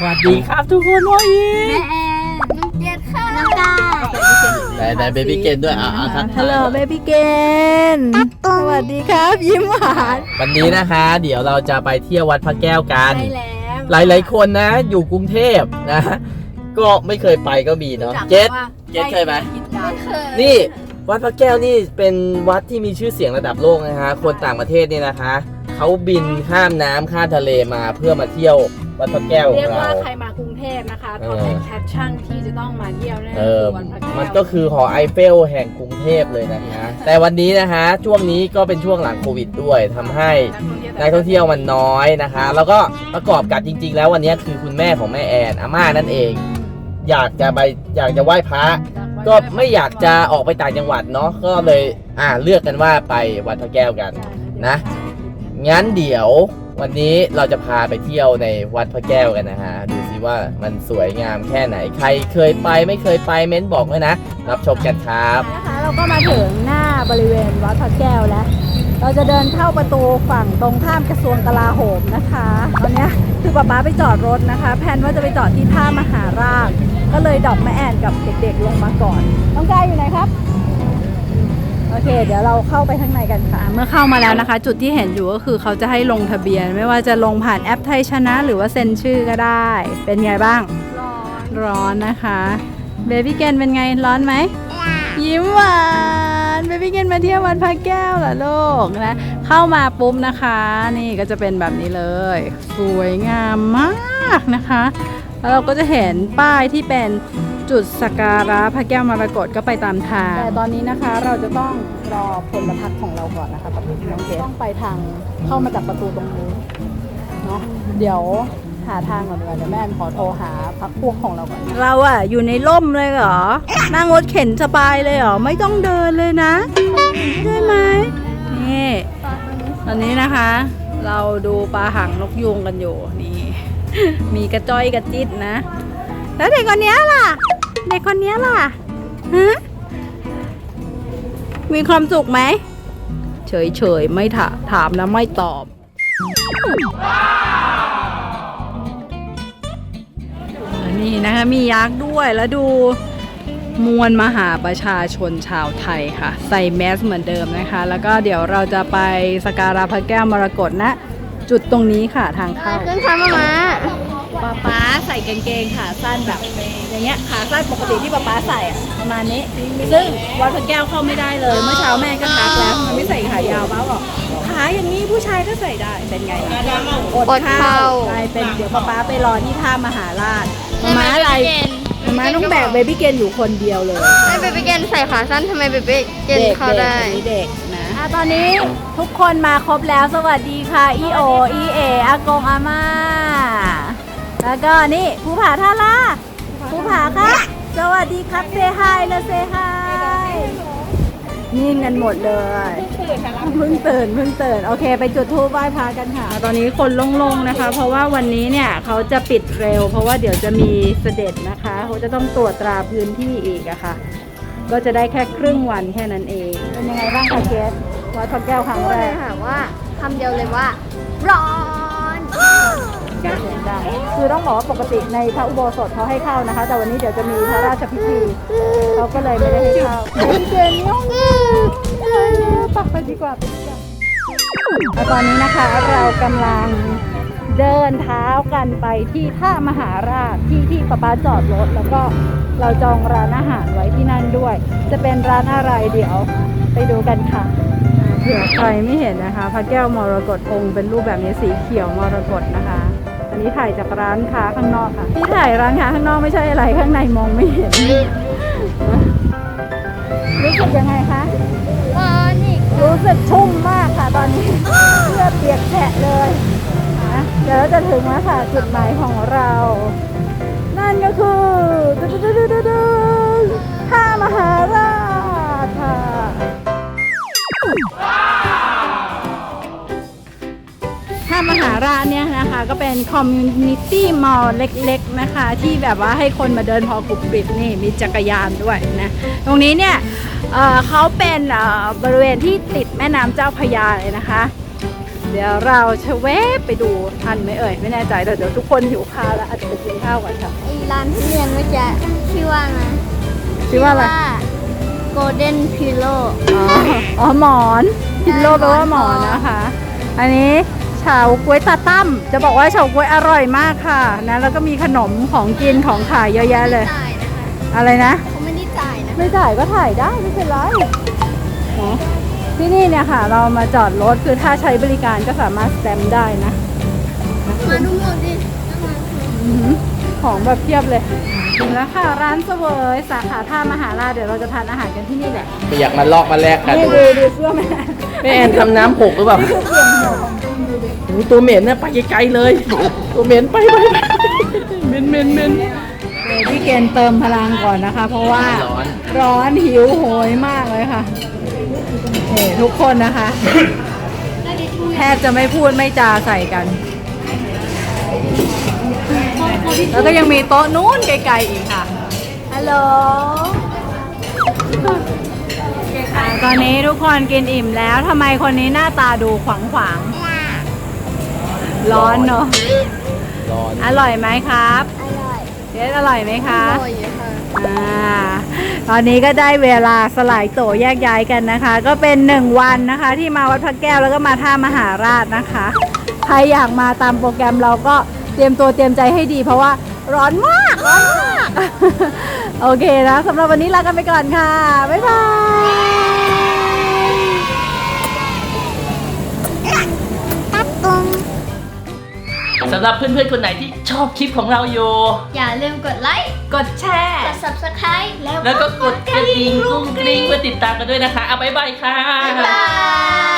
สวัสดีครับทุกคนโอ้ยแม่แอนน้องเจ็ดค่ะน้องกายแต่แต่เบบี้เกนด้วยอะอะทักทายฮัลโหลเบบี้เกนสวัสดีครับ ยิ้มหวานวันนี้นะคะ เดี๋ยวเราจะไปเที่ยววัดพระแก้วกันใช่แล้วหลายๆคนนะ อยู่กรุงเทพนะ ก็ไม่เคยไปก็มีเนาะเจษเจ็ดเคยไหมไม่เคยนี่วัดพระแก้วนี่เป็นวัดที่มีชื่อเสียงระดับโลกนะฮะคนต่างประเทศนี่นะคะเขาบินข้ามน้ำข้ามทะเลมาเพื่อมาเที่ยว วัดพระแก้วขอเรียงกเราว่าใครมากรุงเทพนะคะเอท็ออปแอทแทชั่นที่จะต้องมาเที่ยวนั่นเอก็อคือวัดพระแก้ว มันก็คือหอไอเฟลแห่งกรุงเทพเลยนะคะแต่วันนี้นะคะช่วงนี้ก็เป็นช่วงหลังโควิดด้วยทำให้นักท่องเที่ยวมันน้อยนะคะ แล้วก็ประกอบกับจริง ๆ แล้ววันนี้คือคุณแม่ของแม่แอนอาม่านั่นเอง อยากจะไปอยากจะไหว้พระ ก็ไม่อยากจะออกไปต่างจังหวัดเนาะก็เลยอ่าเลือกกันว่าไปวัดพระแก้วกันนะ งั้นเดี๋ยว วันนี้เราจะพาไปเที่ยวในวัดพระแก้วกันนะฮะ ดูสิว่ามันสวยงามแค่ไหน ใครเคยไปไม่เคยไปเม้นบอกด้วยนะ รับชมกันครับ นะคะเราก็มาถึงหน้าบริเวณวัดพระแก้วแล้ว เราจะเดินเข้าประตูฝั่งตรงข้ามกระทรวงกลาโหมนะคะ ตอนเนี้ยคือป๊าป๊าไปจอดรถนะคะ แพลนว่าจะไปจอดที่ท่ามหาราช ก็เลยดรอปแม่แอนกับเด็กๆลงมาก่อน น้องกายอยู่ไหนครับ โอเค เดี๋ยวเราเข้าไปข้างในกันค่ะ เมื่อเข้ามาแล้วนะคะ จุดที่เห็นอยู่ก็คือเขาจะให้ลงทะเบียน ไม่ว่าจะลงผ่านแอปไทยชนะ หรือว่าเซ็นชื่อก็ได้ เป็นไงบ้าง ร้อนร้อนนะคะเบบี้เกนเป็นไงร้อนไหมยิ้มหวานเบบี้เกนมาเที่ยววัดพระแก้วเหรอลูกนะเข้ามาปุ๊บนะคะ นี่ก็จะเป็นแบบนี้เลย สวยงามมากนะคะ แล้วเราก็จะเห็นป้ายที่เป็น จุดสักการะพระแก้วมรกตก็ไปตามทาง แต่ตอนนี้นะคะเราจะต้องรอพลพักของเราก่อนนะคะกับน้องเกดต้องไปทางเข้ามาจากประตูตรงนู้นเนาะเดี๋ยวหาทางก่อนดีกว่าเดี๋ยวแม่ขอโทรหาพักพวกของเราก่อน เราอะอยู่ในร่มเลยเหรอ นั่งรถเข็นสบายเลยเหรอ ไม่ต้องเดินเลยนะได้ไหมนี่ตอนนี้นะคะ เราดูปลาหางนกยูงกันอยู่นี่ มีกระจ้อยกระจิตนะ แล้วเด็กคนเนี้ยล่ะ เด็กคนนี้ล่ะฮะมีความสุขไหม เฉยๆไม่ถามถามแล้วไม่ตอบนนี้นะคะมียักษ์ด้วยแล้วดูมวลมหาประชาชนชาวไทยค่ะ ใส่แมสเหมือนเดิมนะคะ แล้วก็เดี๋ยวเราจะไปสการะพระแก้วมรกตณ จุดตรงนี้ค่ะทางเข้าขึ้นค่ะมามาป๊าป๊าใส่กางเกงขาสั้นแบบ อย่างเงี้ยขาสั้นปกติที่ป๊าป๊าใส่อะประมาณนี้ ซึ่งวัดพระแก้วเข้าไม่ได้เลย เมื่อเช้าแม่ก็ทักแล้วมันไม่ใส่ขายาวป้าบอกขาอย่างนี้ผู้ชายก็ใส่ได้เป็นไงอดข้าวกลายเป็นเดี๋ยวป๊าป๊าไปรอที่ท่ามหาราชม้าอะไรม้าต้องแบกเบบี้เกนอยู่คนเดียวเลยไม่เบบี้เกนใส่ขาสั้นทำไมเบบี้เกนเข้าได้ด็กๆเด็กนะ อะตอนนี้ทุกคนมาครบแล้วสวัสดีค่ะ อีโอ อีเออากงอาม่า แล้วก็นี่ภูผาท่าล่าภูผาค่ะสวัสดีครับเซฮายนะเซฮายนิ่งกันหมดเลยเพิ่งตื่นเพิ่งตื่นโอเค ไปจุดธูปไหว้พระกันค่ะ ตอนนี้คนโล่งๆนะคะ เพราะว่าวันนี้เนี่ยเขาจะปิดเร็ว เพราะว่าเดี๋ยวจะมีเสด็จนะคะเขาจะต้องตรวจตราพื้นที่อีกอะค่ะ ก็จะได้แค่ครึ่งวันแค่นั้นเอง เป็นยังไงบ้างคะเกสวัดพระแก้วครั้งพูดแรเลยกค่ะว่าคำเดียวเลยว่า ร้อนเสียงดังคือต้องบอกว่าปกติในพระอุโบสถเขาให้เข้านะคะ แต่วันนี้เดี๋ยวจะมีพระราชพิธีเขาก็เลยไม่ได้ให้เข้าพี่เจนย่องปักไปดีกว่าไปดีกว่าแล้วตอนนี้นะคะเรากำลัง เดินเท้ากันไปที่ท่ามหาราชที่ที่ป้าป้าจอดรถแล้วก็เราจองร้านอาหารไว้ที่นั่นด้วย จะเป็นร้านอะไรเดี๋ยวไปดูกันค่ะเผื่อใครไม่เห็นนะคะ พระแก้วมรกตองค์เป็นรูปแบบนี้สีเขียวมรกตนะคะ อันนี้ถ่ายจากร้านค้าข้างนอกค่ะ ที่ถ่ายร้านค้าข้างนอกไม่ใช่อะไรข้างในมองไม่เห็น รู้สึกยังไงคะร้อนอีกรู้สึกชุ่มมากค่ะตอนนี้เสื้อเปียกแฉะเลยนะเดี๋ยวเราจะถึงแล้วค่ะจุดหมายของเรา นั่นก็คือตึ๊ดตึ๊ดตึ๊ดดึดท่ามหาราชค่ะถ้ามหาราชเนี่ยนะคะก็เป็นคอมมูนิตี้มอลล์เล็ก ๆนะคะ ที่แบบว่าให้คนมาเดินพอกรุบกริบนี่มีจักรยานด้วยนะตรงนี้เนี่ยเขาเป็นบริเวณที่ติดแม่น้ำเจ้าพยาเลยนะคะ เดี๋ยวเราจะแวะไปดูทันไหมเอ่ยไม่แน่ใจเดี๋ยวเดี๋ยวทุกคนหิวข้าวแล้วอาจจะไปกินข้าวก่อนค่ะไอ้ร้านทุเรียนเมื่อกี้ชื่อว่าไงชื่อว่าอะไร Golden Pillow อ๋ออ๋อหมอนพิลโลแปลว่าหมอนนะคะ อันนี้เฉาก๊วยตาตั้มจะบอกว่าเฉาก๊วยอร่อยมากค่ะนะแล้วก็มีขนมของกินของขายเยอะแยะเลย จ่ายนะคะอะไรนะ เขาไม่ได้จ่ายนะ ไม่จ่ายก็ถ่ายได้ไม่เป็นไรเนาะ ที่นี่เนี่ยค่ะ เรามาจอดรถคือถ้าใช้บริการก็สามารถสแตมป์ได้นะมาดูหมดดิอื้อหือของแบบเพียบเลยถึงแล้วค่ะร้านเสวยสาขาท่ามหาราชเดี๋ยวเราจะทานอาหารกันที่นี่แหละอยากมาลอกมาแลกกันนี่ดูดูดูเสื้อแม่แม่แอนทำน้ำหกหรือเปล่าโอ้ยตัวเหม็นนะไปไกลๆเลย ตัวเหม็นไปไปไปเหม็นเหม็นเหม็นเดี๋ยวพี่เกณฑ์เติมพลังก่อนนะคะ เพราะว่าร้อน ร้อนหิวโหยมากเลยค่ะ นี่ทุกคนนะคะ แทบจะไม่พูดไม่จาใส่กัน แล้วก็ยังมีโต๊ะนู้นไกลๆอีกค่ะ ฮัลโหล ตอนนี้ทุกคนกินอิ่มแล้วทำไมคนนี้หน้าตาดูขวางขวางๆร้อนเนอะร้อน อร่อยไหมครับ อร่อย เดสอร่อยไหมคะ อร่อยอยู่ค่ะ อ่าตอนนี้ก็ได้เวลาสลายโตแยกย้ายกันนะคะ ก็เป็นหนึ่งวันนะคะ ที่มาวัดพระแก้วแล้วก็มาท่ามหาราชนะคะ ใครอยากมาตามโปรแกรมเราก็เตรียมตัวเตรียมใจให้ดี เพราะว่าร้อนมากร้อนมาก โอเคนะสำหรับวันนี้ลากันไปก่อนค่ะ บ๊ายบายตัดตรง สำหรับเพื่อนๆคนไหนที่ชอบคลิปของเราอยู่ อย่าลืมกดไลค์ กดแชร์กด subscribe แล้วแล้วก็กดกระดิ่งกุ้งกริ้งเพื่อติดตามกันด้วยนะคะ เอาบ๊ายบายค่ะ บ๊ายบาย